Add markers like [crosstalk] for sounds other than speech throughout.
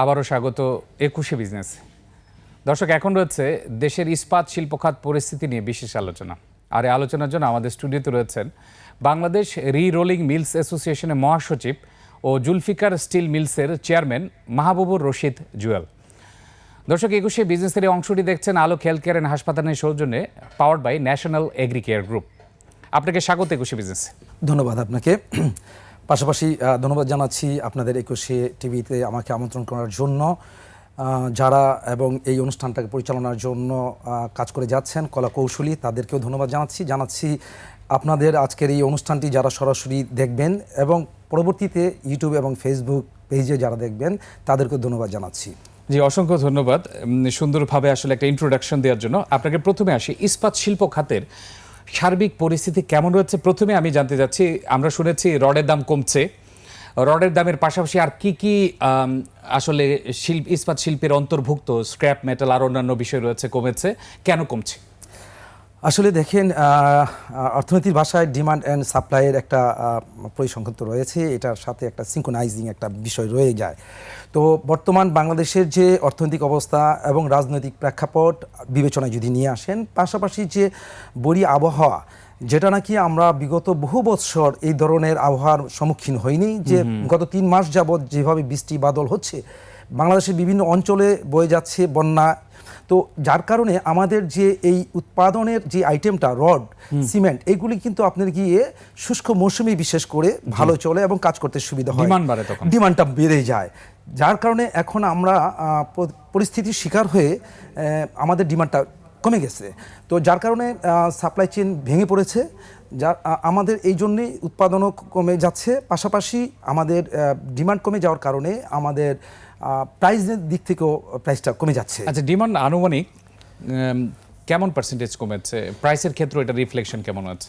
আবারও স্বাগত একুশে বিজনেস দর্শক, এখন রয়েছে দেশের ইস্পাত শিল্প খাত পরিস্থিতি নিয়ে বিশেষ আলোচনা। আর এই আলোচনার জন্য আমাদের স্টুডিওতে রয়েছেন বাংলাদেশ রি রোলিং মিলস অ্যাসোসিয়েশনের মহাসচিব ও জুলফিকার স্টিল মিলসের চেয়ারম্যান মাহবুবুর রশিদ জুয়েল। দর্শক, একুশে বিজনেসের এই অংশটি দেখছেন আলোক হেলথ কেয়ার অ্যান্ড হাসপাতালের সৌজন্যে powered by national agri care group আপনাকে স্বাগত একুশে বিজনেস ধন্যবাদ আপনাকে। পাশাপাশি ধন্যবাদ জানাচ্ছি আপনাদের একুশে টিভিতে আমাকে আমন্ত্রণ করার জন্য। যারা এবং এই অনুষ্ঠানটাকে পরিচালনার জন্য কাজ করে যাচ্ছেন, কলা কৌশলী, তাদেরকেও ধন্যবাদ জানাচ্ছি। জানাচ্ছি আপনাদের আজকের এই অনুষ্ঠানটি যারা সরাসরি দেখবেন এবং পরবর্তীতে ইউটিউব এবং ফেসবুক পেজে যারা দেখবেন, তাদেরকেও ধন্যবাদ জানাচ্ছি। জি, অসংখ্য ধন্যবাদ। সুন্দরভাবে আসলে একটা ইন্ট্রোডাকশন দেওয়ার জন্য। আপনাকে প্রথমে আসি। ইস্পাত শিল্প খাতের সার্বিক পরিস্থিতি কেমন রয়েছে? প্রথমে আমি জানতে যাচ্ছি আমরা শুনেছি রডের দাম কমছে। রডের দামের পাশাপাশি আর কি কি আসলে শিল্প, ইস্পাত শিল্পের অন্তর্ভুক্ত, স্ক্র্যাপ, মেটাল, আর অন্যান্য বিষয় রয়েছে, কমেছে, কেন কমছে? আসলে দেখেন অর্থনীতির ভাষায় ডিমান্ড অ্যান্ড সাপ্লাইয়ের একটা পরিসংখ্যান তো রয়েছে। এটার সাথে একটা সিঙ্কোনাইজিং একটা বিষয় রয়ে যায়। তো বর্তমান বাংলাদেশের যে অর্থনৈতিক অবস্থা এবং রাজনৈতিক প্রেক্ষাপট বিবেচনায় যদি নিয়ে আসেন পাশাপাশি যে বড়ি আবহাওয়া যেটা নাকি আমরা বিগত বহু বৎসর এই ধরনের আবহাওয়ার সম্মুখীন হইনি যে গত তিন মাস যাবৎ যেভাবে বৃষ্টি বাদল হচ্ছে বাংলাদেশের বিভিন্ন অঞ্চলে বয়ে যাচ্ছে বন্যা তো যার কারণে আমাদের যে এই উৎপাদনের যে আইটেমটা রড সিমেন্ট এইগুলি কিন্তু আপনার গিয়ে শুষ্ক মৌসুমে বিশেষ করে ভালো চলে এবং কাজ করতে সুবিধা হয়। Demand বাড়ে তখন। ডিমান্ডটা বেড়ে যায়। যার কারণে এখন আমরা পরিস্থিতির শিকার হয়ে আমাদের ডিমান্ডটা কমে গেছে। তো যার কারণে সাপ্লাই চেন ভেঙে পড়েছে। যা আমাদের এই জন্যেই উৎপাদনও কমে যাচ্ছে। পাশাপাশি আমাদের ডিমান্ড কমে যাওয়ার কারণে আমাদের প্রাইসের দিক থেকেও প্রাইসটা কমে যাচ্ছে। আচ্ছা ডিমান্ড আনুমানিক কেমন পার্সেন্টেজ কমেছে? প্রাইসের ক্ষেত্রে এটা রিফ্লেকশন কেমন আছে?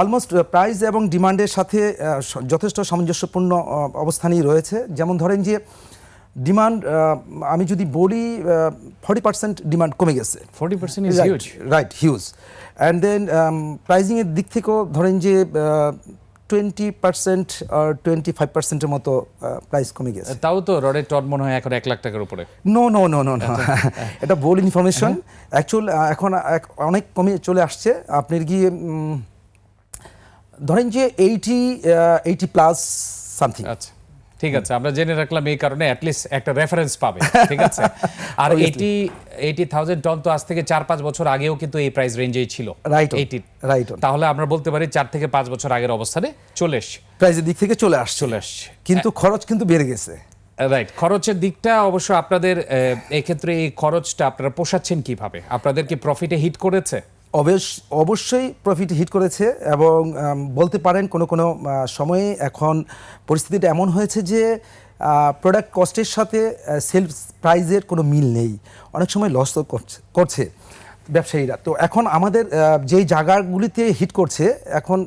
অলমোস্ট প্রাইস এবং ডিমান্ডের সাথে যথেষ্ট সামঞ্জস্যপূর্ণ অবস্থানই রয়েছে। যেমন ধরেন যে ডিমান্ড আমি যদি বলি ফর্টি পার্সেন্ট ডিমান্ড কমে গেছে। Forty percent is huge right huge and then প্রাইজিংয়ের দিক থেকেও ধরেন যে টোয়েন্টি পার্সেন্ট আর টোয়েন্টি ফাইভ পার্সেন্টের মতো প্রাইস কমে গেছে। তাও তো রডের টন মনে হয় এখন এক লাখ টাকার উপরে। No no no no no এটা বোল ইনফরমেশন। অ্যাকচুয়াল এখন অনেক কমে চলে আসছে। আপনার গিয়ে ধরেন যে এইটি এইটি প্লাস সামথিং আচ্ছা। ঠিক আছে আমরা জেনে রাখলাম এই কারণে অ্যাটলিস্ট একটা রেফারেন্স পাবে ঠিক আছে? [laughs] আর এইটি এইটি থাউজেন্ড টন তো আজ থেকে চার পাঁচ বছর আগেও কিন্তু এই প্রাইস রেঞ্জেই ছিল রাইট এইটি রাইট তাহলে আমরা বলতে পারি চার থেকে পাঁচ বছর আগের অবস্থানে চলে এসছে। প্রাইসের দিক থেকে চলে আসছে। চলে আসছে কিন্তু খরচ কিন্তু বেড়ে গেছে। রাইট খরচের দিকটা অবশ্য আপনাদের আহ, এক্ষেত্রে এই খরচটা আপনারা পোষাচ্ছেন কীভাবে? আপনাদের কি প্রফিটে হিট করেছে? অবশ্যই প্রফিট হিট করেছে এবং বলতে পারেন কোনো কোনো সময়ে এখন পরিস্থিতিটা এমন হয়েছে যে প্রোডাক্ট কস্টের সাথে সেলস প্রাইজের কোনো মিল নেই। অনেক সময় লস তো করছে ব্যবসায়ীরা। তো এখন আমাদের যেই জায়গাগুলিতে হিট করছে, এখন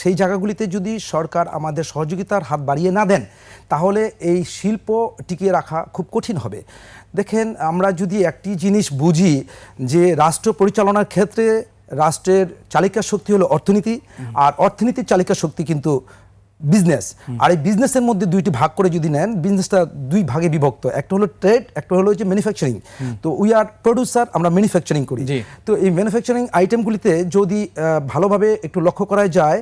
সেই জায়গাগুলিতে যদি সরকার আমাদের সহযোগিতার হাত বাড়িয়ে না দেন, তাহলে এই শিল্প টিকিয়ে রাখা খুব কঠিন হবে। দেখেন, আমরা যদি একটি জিনিস বুঝি যে, রাষ্ট্র পরিচালনার ক্ষেত্রে রাষ্ট্রের চালিকা শক্তি হলো অর্থনীতি আর অর্থনীতির চালিকা শক্তি কিন্তু বিজনেস আর এই বিজনেসের মধ্যে দুইটি ভাগ করে যদি নেন বিজনেসটা দুই ভাগে বিভক্ত। একটা হলো ট্রেড একটা হলো যে ম্যানুফ্যাকচারিং তো উই আর প্রডিউসার আমরা ম্যানুফ্যাকচারিং করি। তো এই ম্যানুফ্যাকচারিং আইটেমগুলিতে যদি ভালোভাবে একটু লক্ষ্য করা যায়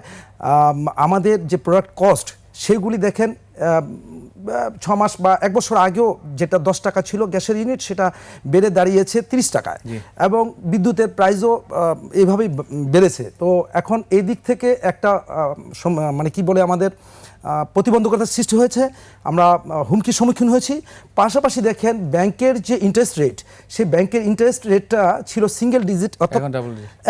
আমাদের যে প্রোডাক্ট কস্ট সেগুলি দেখেন ছ মাস বা এক বছর আগেও যেটা দশ টাকা ছিল গ্যাসের ইউনিট সেটা বেড়ে দাঁড়িয়েছে তিরিশ টাকায়। এবং বিদ্যুতের প্রাইসও এইভাবেই বেড়েছে। তো এখন এই দিক থেকে একটা মানে কি বলে আমাদের প্রতিবন্ধকতার সৃষ্টি হয়েছে। আমরা হুমকির সম্মুখীন হয়েছি। পাশাপাশি দেখেন ব্যাংকের যে ইন্টারেস্ট রেট সেই ব্যাংকের ইন্টারেস্ট রেটটা ছিল সিঙ্গেল ডিজিট এখন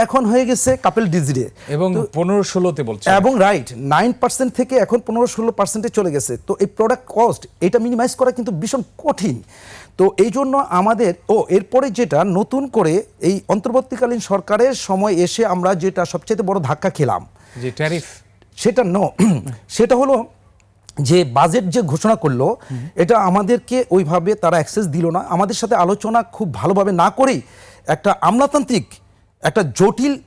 এখন হয়ে গেছে কাপেল ডিজিটে এবং পনেরো ষোলোতে বলছে। এবং রাইট নাইন পার্সেন্ট থেকে এখন পনেরো ষোলো পার্সেন্টে চলে গেছে। তো এই প্রোডাক্ট কস্ট এটা মিনিমাইজ করা কিন্তু ভীষণ কঠিন। তো এই জন্য আমাদের ও এরপরে যেটা নতুন করে এই অন্তর্বর্তীকালীন সরকারের সময় এসে আমরা যেটা সবচেয়ে বড় ধাক্কা খেলাম। যে ট্যারিফ সেটা ন সেটা হলো যে বাজেট যে ঘোষণা করল এটা আমাদেরকে ওইভাবে তারা অ্যাক্সেস দিল না। আমাদের সাথে আলোচনা খুব ভালোভাবে না করেই একটা আমলাতান্ত্রিক একটা জটিল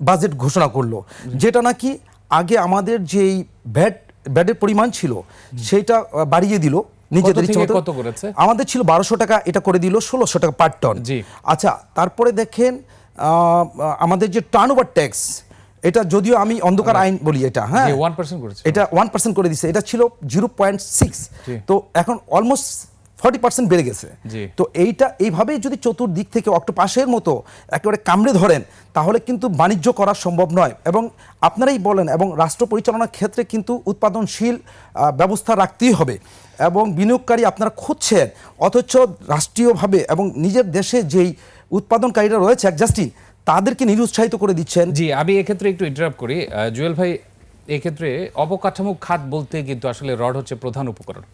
বাজেট ঘোষণা করল। যেটা নাকি আগে আমাদের যেই ব্যাট ব্যাডের পরিমাণ ছিল সেটা বাড়িয়ে দিল নিজেদের কত ইচ্ছে কত করেছে? আমাদের ছিল বারোশো টাকা এটা করে দিল ষোলোশো টাকা পার টন আচ্ছা তারপরে দেখেন আমাদের যে টার্ন ওভার ট্যাক্স এটা যদিও আমি অন্ধকার আইন বলি এটা হ্যাঁ। ওয়ান পার্সেন্ট করেছে। এটা ওয়ান পার্সেন্ট করে দিচ্ছে এটা ছিল জিরো পয়েন্ট সিক্স তো এখন অলমোস্ট ফর্টি পার্সেন্ট বেড়ে গেছে। তো এইটা এইভাবেই যদি চতুর্দিক থেকে অক্টোপাসের মতো একেবারে কামড়ে ধরেন তাহলে কিন্তু বাণিজ্য করা সম্ভব নয়। এবং আপনারাই বলেন এবং রাষ্ট্র পরিচালনার ক্ষেত্রে কিন্তু উৎপাদনশীল ব্যবস্থা রাখতেই হবে। এবং বিনিয়োগকারী আপনারা খুঁজছেন অথচ রাষ্ট্রীয়ভাবে এবং নিজের দেশে যেই উৎপাদনকারীরা রয়েছে একজাস্টিন তাদেরকে নিরুৎসাহিত করে দিচ্ছেন। জি আমি এক্ষেত্রে একটু ইন্টারাপ্ট করি। জুয়েল ভাই এক্ষেত্রে অবকাঠামো খাত বলতে কিন্তু আসলে রড হচ্ছে প্রধান উপকরণ।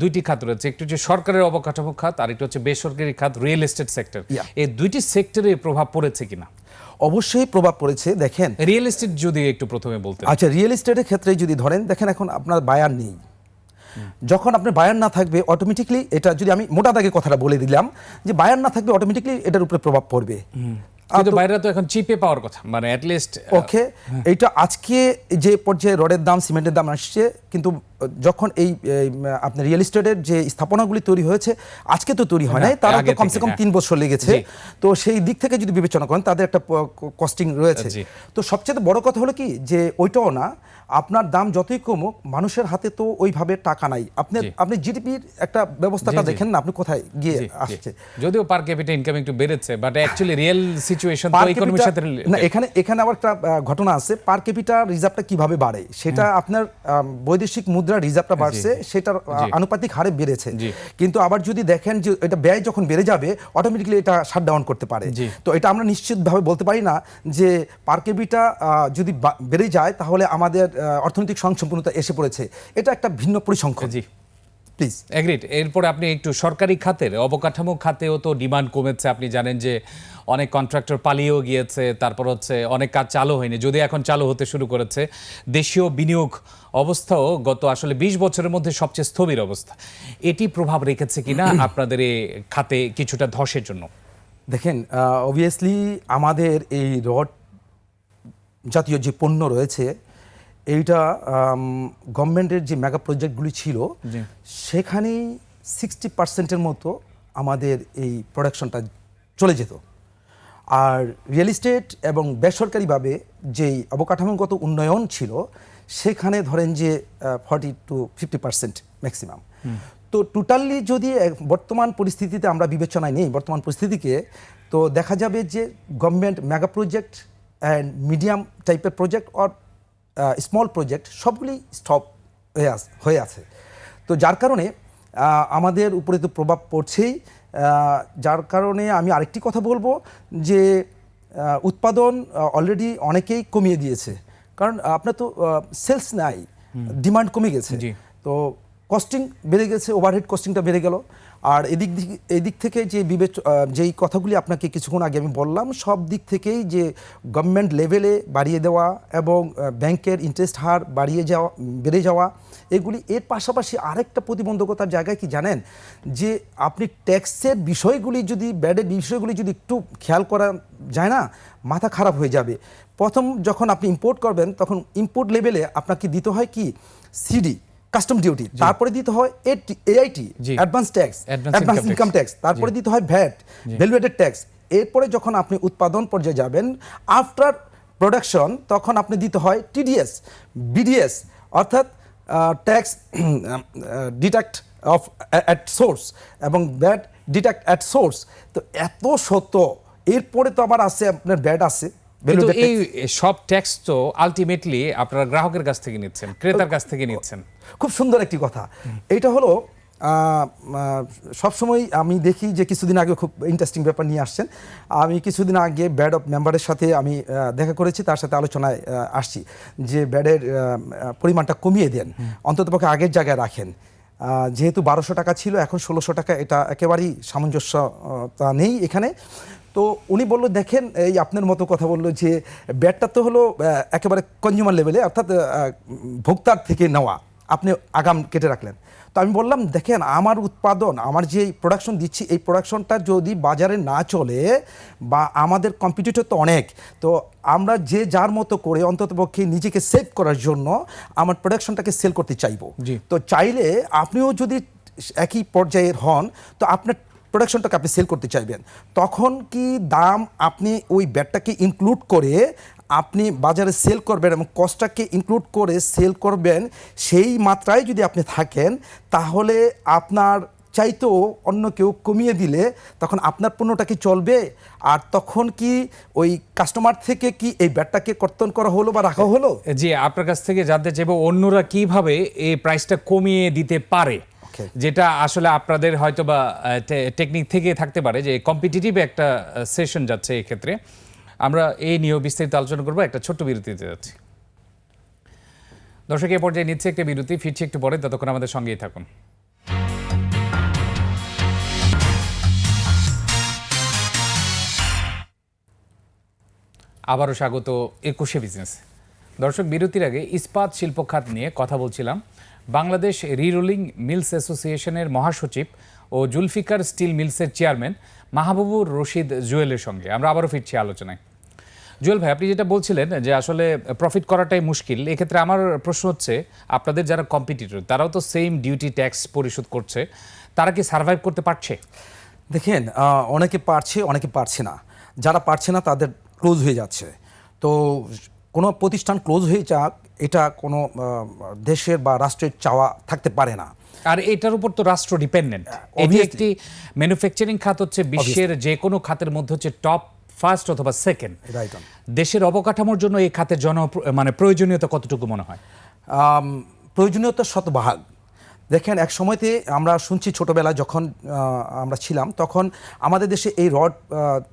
দুইটি খাত রয়েছে একটু হচ্ছে সরকারের অবকাঠামো খাত আর একটু হচ্ছে বেসরকারি খাত রিয়েল এস্টেট সেক্টর এই দুইটি সেক্টরে প্রভাব পড়েছে কিনা? অবশ্যই প্রভাব পড়েছে দেখেন। রিয়েল এস্টেট যদি একটু প্রথমে বলতে আচ্ছা রিয়েল এস্টেটের ক্ষেত্রে যদি ধরেন দেখেন এখন আপনার বায়ার নেই। যখন আপনার বায়ার না থাকবে অটোমেটিকলি এটা যদি আমি মোটা দাগে কথাটা বলে দিলাম যে বায়ার না থাকবে অটোমেটিকলি এটার উপরে প্রভাব পড়বে। কিন্তু বাইরে তো এখন চিপে পাওয়ার কথা মানে ওকে এইটা আজকে যে পর্যায়ে রডের দাম সিমেন্টের দাম আসছে কিন্তু যখন এই আপনার রিয়েল এস্টেটের যে স্থাপনাগুলি তৈরি হয়েছে আজকে তো তৈরি হয় নাই হ্যাঁ, তারা আগে তো কমসে কম হ্যাঁ। তিন বছর লেগেছে। তো সেই দিক থেকে যদি বিবেচনা করেন তাদের একটা কস্টিং রয়েছে। তো সবচেয়ে বড় কথা হলো কি যে ওইটাও না আপনার দাম যতই কমুক মানুষের হাতে তো ওইভাবে টাকা নাই। আপনি আপনি জিডিপির একটা ব্যবস্থাটা। দেখেন না আপনি কোথায় গিয়ে। আসছে। যদিও পার ক্যাপিটা ইনকাম একটু বেড়েছে বাট অ্যাকচুয়ালি রিয়েল সিচুয়েশন তো ইকোনমির সাথে না এখানে এখানে আবার একটা ঘটনা আছে। পার ক্যাপিটা রিজার্ভটা কীভাবে বাড়ে? সেটা আপনার বৈদেশিক মুদ্রা রিজার্ভটা বাড়ছে সেটার আনুপাতিক হারে বেড়েছে। কিন্তু আবার যদি দেখেন যে এটা ব্যয় যখন বেড়ে যাবে অটোমেটিকলি এটা শাট ডাউন করতে পারে। তো এটা আমরা নিশ্চিতভাবে বলতে পারি না যে পার ক্যাপিটা যদি বেড়ে যায় তাহলে আমাদের অর্থনৈতিক সংসম্পূর্ণতা এসে পড়েছে। এটা একটা ভিন্ন পরিসংখ্যান। জি। প্লিজ এগ্রিড এরপরে আপনি একটু সরকারি খাতের অবকাঠামো খাতেও তো ডিমান্ড কমেছে। আপনি জানেন যে অনেক কন্ট্রাক্টর পালিয়েও গিয়েছে তারপর হচ্ছে অনেক কাজ চালু হয়নি যদি এখন চালু হতে শুরু করেছে। দেশীয় বিনিয়োগ অবস্থাও গত আসলে বিশ বছরের মধ্যে সবচেয়ে স্থবির অবস্থা। এটি প্রভাব রেখেছে কিনা [clears throat] আপনাদের এই খাতে কিছুটা ধসের জন্য? দেখেন অবভিয়াসলি আমাদের এই রড জাতীয় যে পণ্য রয়েছে এইটা গভর্নমেন্টের যে মেগা প্রজেক্টগুলি ছিল জি। সেখানেই সিক্সটি পার্সেন্টের মতো আমাদের এই প্রোডাকশনটা চলে যেত। আর রিয়েল এস্টেট এবং বেসরকারিভাবে যেই অবকাঠামোগত উন্নয়ন ছিল সেখানে ধরেন যে forty to fifty percent maximum তো টোটালি যদি বর্তমান পরিস্থিতিতে আমরা বিবেচনায় নেই বর্তমান পরিস্থিতিকে তো দেখা যাবে যে government mega project and medium টাইপের প্রজেক্ট অর স্মল প্রজেক্ট সবগুলি স্টপ হয়ে আস হয়ে আছে। তো যার কারণে আমাদের উপরে তো প্রভাব পড়ছেই। যার কারণে আমি আরেকটি কথা বলব যে উৎপাদন অলরেডি অনেকেই কমিয়ে দিয়েছে। কারণ আপনার তো সেলস নাই ডিমান্ড কমে গেছে। তো কস্টিং বেড়ে গেছে ওভারহেড কস্টিংটা বেড়ে গেল। আর এদিক দিক, এদিক থেকে যে বিবেচ যেই কথাগুলি আপনাকে কিছুক্ষণ আগে আমি বললাম, সব দিক থেকেই যে গভর্নমেন্ট লেভেলে বাড়িয়ে দেওয়া এবং ব্যাংকের ইন্টারেস্ট হার বাড়িয়ে যাওয়া, বেড়ে যাওয়া, এগুলি এর পাশাপাশি আরেকটা প্রতিবন্ধকতার জায়গায় কি জানেন? যে আপনি ট্যাক্সের বিষয়গুলি যদি ব্যাডের বিষয়গুলি যদি একটু খেয়াল করা যায় না, মাথা খারাপ হয়ে যাবে। প্রথম যখন আপনি ইম্পোর্ট করবেন, তখন ইম্পোর্ট লেভেলে আপনাকে দিতে হয় কি? সিডি কাস্টম ডিউটি তারপরে দিতে হয় এআইটি জি। Advance tax advance income tax তারপরে দিতে হয় ভ্যাট ভ্যালুয়েটেড ট্যাক্স এরপরে যখন আপনি উৎপাদন পর্যায়ে যাবেন আফটার প্রোডাকশন তখন আপনি দিতে হয় টিডিএস বিডিএস অর্থাৎ tax deduct of at source এবং ব্যাট ডিটাক্ট অ্যাট সোর্স তো এত সত্য। এরপরে তো আবার আছে আপনার ব্যাট আছে এই সব ট্যাক্স তো আলটিমেটলি আপনারা গ্রাহকের কাছ থেকে নিচ্ছেন ক্রেতার কাছ থেকে নিচ্ছেন। খুব সুন্দর একটি কথা। এইটা হলো সবসময় আমি দেখি যে কিছুদিন আগে খুব ইন্টারেস্টিং ব্যাপার নিয়ে আসছেন। আমি কিছুদিন আগে ব্যাড অফ মেম্বারের সাথে আমি দেখা করেছি, তার সাথে আলোচনায় আসছি যে ব্যাডের পরিমাণটা কমিয়ে দেন অন্ততপক্ষে আগের জায়গায় রাখেন। যেহেতু বারোশো টাকা ছিল, এখন ষোলোশো টাকা, এটা একেবারেই সামঞ্জস্যতা নেই এখানে। তো উনি বলল, দেখেন, এই আপনার মতো কথা বলল যে ব্যাটটা তো হলো একেবারে কনজিউমার লেভেলে অর্থাৎ ভোক্তার থেকে নেওয়া। আপনি আগাম কেটে রাখলেন। তো আমি বললাম দেখেন আমার উৎপাদন আমার যে প্রোডাকশন দিচ্ছি এই প্রোডাকশনটা যদি বাজারে না চলে বা আমাদের কম্পিটিটর তো অনেক তো আমরা যে যার মতো করে অন্ততপক্ষে নিজেকে সেভ করার জন্য আমার প্রোডাকশনটাকে সেল করতে চাইব। জি। তো চাইলে আপনিও যদি একই পর্যায়ের হন তো আপনার প্রোডাকশনটাকে আপনি সেল করতে চাইবেন। তখন কি দাম আপনি ওই ব্যাটটাকে ইনক্লুড করে আপনি বাজারে সেল করবেন এবং কস্টটাকে ইনক্লুড করে সেল করবেন সেই মাত্রায় যদি আপনি থাকেন তাহলে আপনার চাইতেও অন্য কেউ কমিয়ে দিলে তখন আপনার পণ্যটা কি চলবে? আর তখন কি ওই কাস্টমার থেকে কি এই ব্যাটটাকে কর্তন করা হলো বা রাখা হলো? জি আপনার কাছ থেকে জানতে চাইব অন্যরা কীভাবে এই প্রাইসটা কমিয়ে দিতে পারে? যেটা আসলে আপনাদের হয়তো বা টেকনিক থেকে থাকতে পারে যে কম্পিটিটিভ একটা সেশন যাচ্ছে এক্ষেত্রে। ক্ষেত্রে আমরা এই নিয়েও বিস্তারিত আলোচনা করব। একটা ছোট্ট বিরতিতে যাচ্ছি। দর্শক, এ পর্যায়ে নিচ্ছে একটা বিরতি, ফিরছি একটু পরে, ততক্ষণ আমাদের সঙ্গেই থাকুন। আবারও স্বাগত একুশে বিজনেস। দর্শক, বিরতির আগে ইস্পাত শিল্প খাত নিয়ে কথা বলছিলাম। বাংলাদেশ রিরোলিং মিলস অ্যাসোসিয়েশনের মহাসচিব ও জুলফিকার স্টিল মিলসের চেয়ারম্যান মাহবুবুর রশিদ জুয়েলের সঙ্গে। আমরা আবারও ফিরছি আলোচনায়। জুয়েল ভাই আপনি যেটা বলছিলেন যে আসলে প্রফিট করাটাই মুশকিল এক্ষেত্রে আমার প্রশ্ন হচ্ছে আপনাদের যারা কম্পিটিটর তারাও তো সেম ডিউটি ট্যাক্স পরিশোধ করছে তারা কি সার্ভাইভ করতে পারছে? দেখেন অনেকে পারছে অনেকে পারছে না। যারা পারছে না তাদের ক্লোজ হয়ে যাচ্ছে। তো কোনো প্রতিষ্ঠান ক্লোজ হয়ে যাক এটা কোনো দেশের বা রাষ্ট্রের চাওয়া থাকতে পারে না। আর এটার উপর তো রাষ্ট্র ডিপেন্ডেন্ট এটি একটি ম্যানুফ্যাকচারিং খাত হচ্ছে বিশ্বের যে কোনো খাতের মধ্যে হচ্ছে টপ ফার্স্ট অথবা সেকেন্ড. দেশের অবকাঠামোর জন্য এই খাতের জন মানে প্রয়োজনীয়তা কতটুকু মনে হয়? প্রয়োজনীয়তা শতভাগ। দেখেন এক সময়তে আমরা শুনছি ছোটোবেলায় যখন আমরা ছিলাম তখন আমাদের দেশে এই রড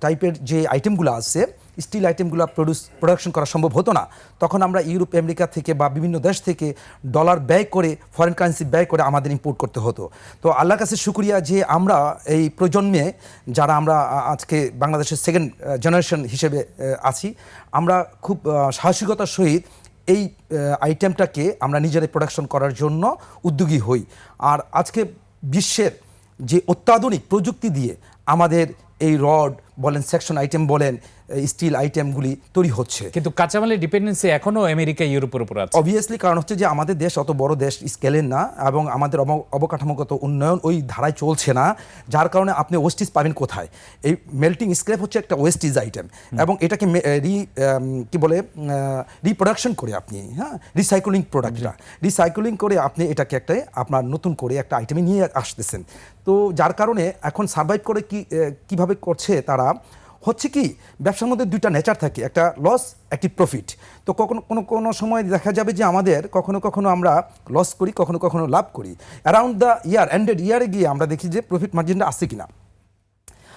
টাইপের যে আইটেমগুলো আছে স্টিল আইটেমগুলো প্রডিউস প্রোডাকশন করা সম্ভব হতো না। তখন আমরা ইউরোপ, আমেরিকা থেকে বা বিভিন্ন দেশ থেকে ডলার ব্যয় করে ফরেন কারেন্সি ব্যয় করে আমাদের ইম্পোর্ট করতে হতো। তো আল্লাহর কাছে শুক্রিয়া যে আমরা এই প্রজন্মে, যারা আমরা আজকে বাংলাদেশের সেকেন্ড জেনারেশন হিসেবে আছি, আমরা খুব সাহসিকতার সহিত এই আইটেমটাকে আমরা নিজেরাই প্রোডাকশন করার জন্য উদ্যোগী হই। আর আজকে বিশ্বের যে অত্যাধুনিক প্রযুক্তি দিয়ে আমাদের এই রড বলেন সেকশন আইটেম বলেন স্টিল আইটেমগুলি তৈরি হচ্ছে। কিন্তু কাঁচামালের ডিপেন্ডেন্সি এখনও আমেরিকা ইউরোপের উপর আছে। অবভিয়াসলি কারণ হচ্ছে যে আমাদের দেশ অত বড় দেশ স্কেলের না এবং আমাদের অব- অবকাঠামোগত উন্নয়ন ওই ধারায় চলছে না যার কারণে আপনি ওয়েস্টিজ পাবেন কোথায়? এই মেল্টিং স্ক্র্যাপ হচ্ছে একটা ওয়েস্টিজ আইটেম এবং এটাকে রি কি বলে রিপ্রোডাকশন করে আপনি হ্যাঁ রিসাইক্লিং প্রোডাক্টটা রিসাইক্লিং করে আপনি এটাকে একটা আপনার নতুন করে একটা আইটেমে নিয়ে আসতেছেন। তো যার কারণে এখন সার্ভাইভ করে কি আহ, কীভাবে করছে তারা হচ্ছে কি ব্যবসার মধ্যে দুইটা নেচার থাকে একটা লস একটি প্রফিট তো কখনো কোনো কোনো সময় দেখা যাবে যে আমাদের কখনো কখনো আমরা লস করি কখনো কখনো লাভ করি। অ্যারাউন্ড দ্য ইয়ার এন্ডেড ইয়ারে গিয়ে আমরা দেখি যে প্রফিট মার্জিনটা আসছে কিনা।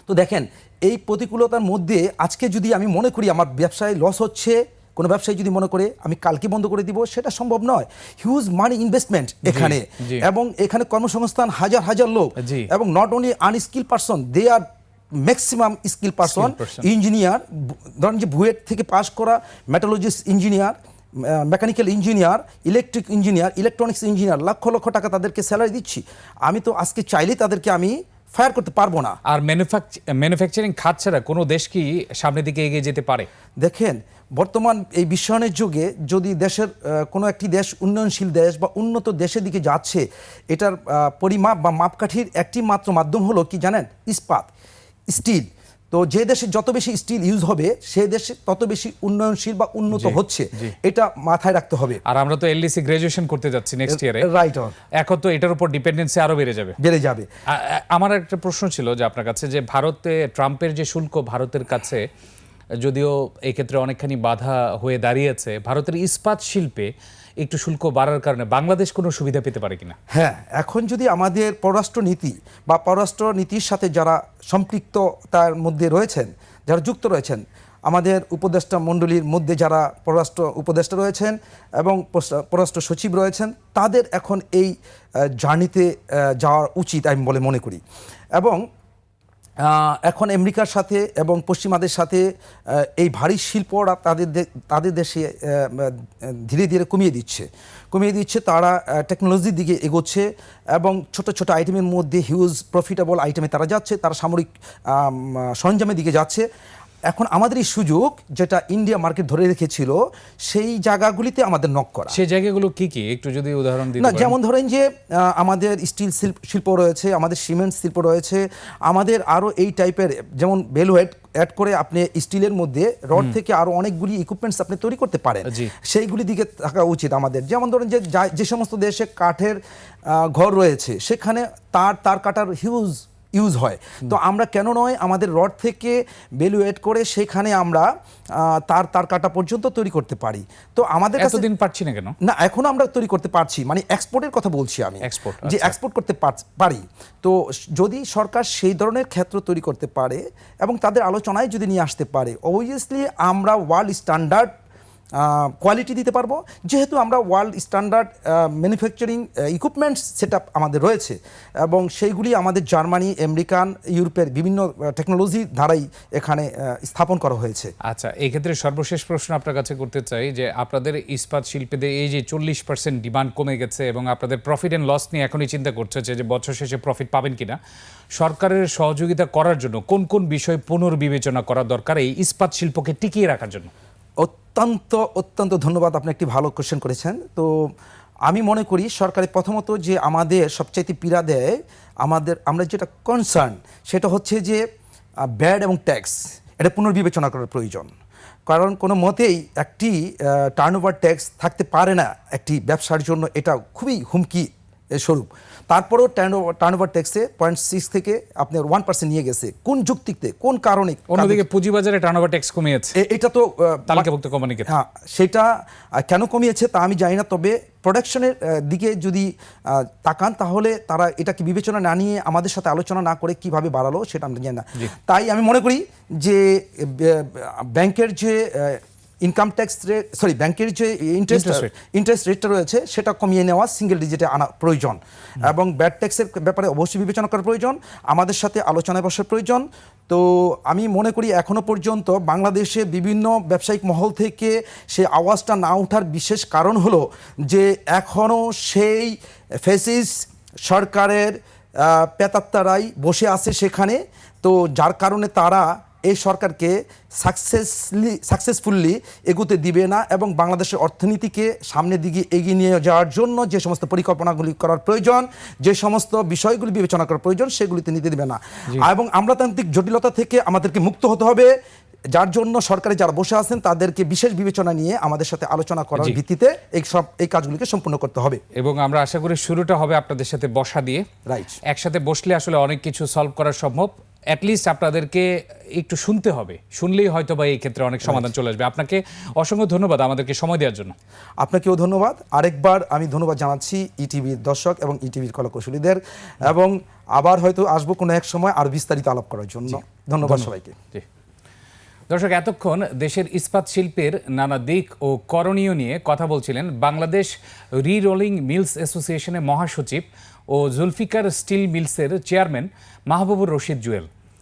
তো দেখেন এই প্রতিকূলতার মধ্যে আজকে যদি আমি মনে করি আমার ব্যবসায় লস হচ্ছে কোনো ব্যবসায়ী যদি মনে করে আমি কালকে বন্ধ করে দিব সেটা সম্ভব নয়। হিউজ মানি ইনভেস্টমেন্ট এখানে। এবং এখানে কর্মসংস্থান হাজার হাজার লোক। এবং not only unskill person they are maximum skill person. Engineer ধরেন যে বুয়েট থেকে পাশ করা metallurgist engineer mechanical engineer electric engineer electronics engineer lakh lakh টাকা তাদেরকে স্যালারি দিচ্ছি। আমি তো আজকে চাইলেই তাদেরকে আমি ফায়ার করতে পারব না। আর ম্যানুফ্যাকচারিং খাত ছাড়া কোনো দেশ কি সামনের দিকে এগিয়ে যেতে পারে? দেখেন বর্তমান এই বিশ্বায়নের যুগে যদি দেশের কোনো একটি দেশ উন্নয়নশীল দেশ বা উন্নত দেশের দিকে যাচ্ছে এটার পরিমাপ বা মাপকাঠির একটি মাত্র মাধ্যম হলো কি জানেন? ইস্পাত। স্টিল। তো যে দেশে যত বেশি স্টিল ইউজ হবে সে দেশে তত বেশি উন্নয়নশীল বা উন্নত হচ্ছে। এটা মাথায় রাখতে হবে। আর আমরা তো এলডিসি গ্রাজুয়েশন করতে যাচ্ছি নেক্সট ইয়ারে রাইট অন এখন তো এটার উপর ডিপেন্ডেন্সি আরও বেড়ে যাবে। বেড়ে যাবে। আমার একটা প্রশ্ন ছিল যে আপনার কাছে যে ভারতে ট্রাম্পের যে শুল্ক ভারতের কাছে যদিও এক্ষেত্রে অনেকখানি বাধা হয়ে দাঁড়িয়েছে, ভারতের ইস্পাত শিল্পে একটু শুল্ক বাড়ার কারণে বাংলাদেশ কোনো সুবিধা পেতে পারে কিনা? হ্যাঁ এখন যদি আমাদের পররাষ্ট্র নীতি বা পররাষ্ট্র নীতির সাথে যারা সম্পৃক্ততার মধ্যে রয়েছেন, যারা যুক্ত রয়েছেন, আমাদের উপদেষ্টা মণ্ডলীর মধ্যে যারা পররাষ্ট্র উপদেষ্টা রয়েছেন এবং পররাষ্ট্র- সচিব রয়েছেন, তাদের এখন এই জার্নিতে যাওয়া উচিত আমি বলে মনে করি। এবং এখন আমেরিকার সাথে এবং পশ্চিমাদের সাথে এই ভারী শিল্পরা তাদের তাদের দেশে ধীরে ধীরে কমিয়ে দিচ্ছে। কমিয়ে দিচ্ছে তারা টেকনোলজির দিকে এগোচ্ছে এবং ছোট ছোট আইটেমের মধ্যে হিউজ প্রফিটেবল আইটেমে তারা যাচ্ছে, তারা সামরিক সরঞ্জামের দিকে যাচ্ছে। এখন আমাদের এই সুযোগ যেটা ইন্ডিয়া মার্কেট ধরে রেখেছিল সেই জায়গাগুলিতে আমাদের নক করা। সেই জায়গাগুলো কি কি? একটু যদি উদাহরণ দিতে না যেমন ধরেন যে আমাদের স্টিল শিল্প শিল্প রয়েছে আমাদের সিমেন্ট শিল্প রয়েছে আমাদের আরও এই টাইপের যেমন ভ্যালু অ্যাড অ্যাড করে আপনি স্টিলের মধ্যে রড থেকে আরও অনেকগুলি ইকুইপমেন্টস আপনি তৈরি করতে পারেন। সেইগুলি দিকে থাকা উচিত আমাদের। যেমন ধরেন যে যে সমস্ত দেশে কাঠের ঘর রয়েছে সেখানে তার তার কাটার হিউজ ইউজ হয়। তো আমরা কেন নয় আমাদের রড থেকে ভ্যালু এড করে সেখানে আমরা তার তার কাটা পর্যন্ত তৈরি করতে পারি। তো আমাদের কাছে এতদিন পারছি না কেন? না এখন আমরা তৈরি করতে পারছি। মানে এক্সপোর্টের কথা বলছি আমি। এক্সপোর্ট যে আচ্ছা। এক্সপোর্ট করতে পার- পারি। তো যদি সরকার সেই ধরনের ক্ষেত্র তৈরি করতে পারে এবং তাদের আলোচনায় যদি নিয়ে আসতে পারে অবভিয়াসলি আমরা ওয়ার্ল্ড স্ট্যান্ডার্ড কোয়ালিটি দিতে পারব। যেহেতু আমরা world standard manufacturing equipments set আমাদের রয়েছে এবং সেইগুলি আমাদের জার্মানি, আমেরিকান, ইউরোপের বিভিন্ন টেকনোলজি দ্বারাই এখানে স্থাপন করা হয়েছে। আচ্ছা এক্ষেত্রে সর্বশেষ প্রশ্ন আপনার কাছে করতে চাই যে আপনাদের ইস্পাত শিল্পীদের এই যে চল্লিশ পার্সেন্ট ডিমান্ড কমে গেছে এবং আপনাদের প্রফিট অ্যান্ড লস নিয়ে এখনই চিন্তা করছে যে বছর শেষে প্রফিট পাবেন কিনা, সরকারের সহযোগিতা করার জন্য কোন কোন বিষয় পুনর্বিবেচনা করা দরকার এই ইস্পাত শিল্পকে টিকিয়ে রাখার জন্য? অত্যন্ত অত্যন্ত ধন্যবাদ, আপনি একটি ভালো কোশ্চেন করেছেন। তো আমি মনে করি সরকারের প্রথমত যে আমাদের সবচাইতে পীড়া দেয় আমাদের, আমরা যেটা কনসার্ন সেটা হচ্ছে যে ব্যাড এবং ট্যাক্স এটা পুনর্বিবেচনা করার প্রয়োজন। কারণ কোনো মতেই একটি টার্নওভার ট্যাক্স থাকতে পারে না একটি ব্যবসার জন্য, এটা খুবই হুমকি স্বরূপ তারপরেও টার্ন ওভার ট্যাক্সে পয়েন্ট সিক্স থেকে আপনার ওয়ান পার্সেন্ট নিয়ে গেছে। কোন যুক্তিতে কোন কারণে অন্যদিকে পুঁজিবাজারে টার্ন ওভার ট্যাক্স কমিয়েছে। এটা তো তালিকাভুক্ত কোম্পানি হ্যাঁ সেটা কেন কমিয়েছে তা আমি জানি না তবে প্রোডাকশনের দিকে যদি তাকান তাহলে তারা এটাকে বিবেচনা না নিয়ে আমাদের সাথে আলোচনা না করে কীভাবে বাড়ালো সেটা আমরা জানি না। তাই আমি মনে করি যে ব্যাংকের যে ইনকাম ট্যাক্স রেট সরি ব্যাংকের যে ইন্টারেস্ট। ইন্টারেস্ট রেটটা রয়েছে সেটা কমিয়ে নেওয়া সিঙ্গেল ডিজিটে আনা প্রয়োজন। এবং ব্যাড ট্যাক্সের ব্যাপারে অবশ্যই বিবেচনা করা প্রয়োজন। আমাদের সাথে আলোচনায় বসার প্রয়োজন। তো আমি মনে করি এখনও পর্যন্ত বাংলাদেশে বিভিন্ন ব্যবসায়িক মহল থেকে সে আওয়াজটা না ওঠার বিশেষ কারণ হলো যে এখনও সেই ফেসিস সরকারের পেতাত্তারাই বসে আছে সেখানে। তো যার কারণে তারা এই সরকারকে সাকসেসলি সাকসেসফুলি এগুতে দিবে না এবং বাংলাদেশের অর্থনীতিকে সামনের দিকে এগিয়ে নিয়ে যাওয়ার জন্য যে সমস্ত পরিকল্পনাগুলি করার প্রয়োজন যে সমস্ত বিষয়গুলি বিবেচনা করার প্রয়োজন সেগুলিতে নিতে দিবে না। এবং আমলাতান্ত্রিক জটিলতা থেকে আমাদেরকে মুক্ত হতে হবে যার জন্য সরকারে যারা বসে আছেন তাদেরকে বিশেষ বিবেচনা নিয়ে আমাদের সাথে আলোচনা করার ভিত্তিতে এই সব এই কাজগুলিকে সম্পূর্ণ করতে হবে। এবং আমরা আশা করি শুরুটা হবে আপনাদের সাথে বসা দিয়ে। রাইট একসাথে বসলে আসলে অনেক কিছু সলভ করা সম্ভব। অ্যাটলিস্ট আপনাদেরকে একটু শুনতে হবে। শুনলেই হয়তো বা এই ক্ষেত্রে অনেক সমাধান চলে আসবে। আপনাকে অসংখ্য ধন্যবাদ আমাদেরকে সময় দেওয়ার জন্য। আপনাকেও ধন্যবাদ। আরেকবার আমি ধন্যবাদ জানাচ্ছি ইটিভির দর্শক এবং ইটিভির কলাকুশলীদের এবং আবার হয়তো আসব কোনো এক সময় আর বিস্তারিত আলাপ করার জন্য। ধন্যবাদ সবাইকে। জি। দর্শক এতক্ষণ দেশের ইস্পাত শিল্পের নানা দিক ও করণীয় নিয়ে কথা বলছিলেন বাংলাদেশ রি রোলিং মিলস অ্যাসোসিয়েশনের মহাসচিব ও জুলফিকার স্টিল মিলসের চেয়ারম্যান মাহবুবুর রশিদ জুয়েল।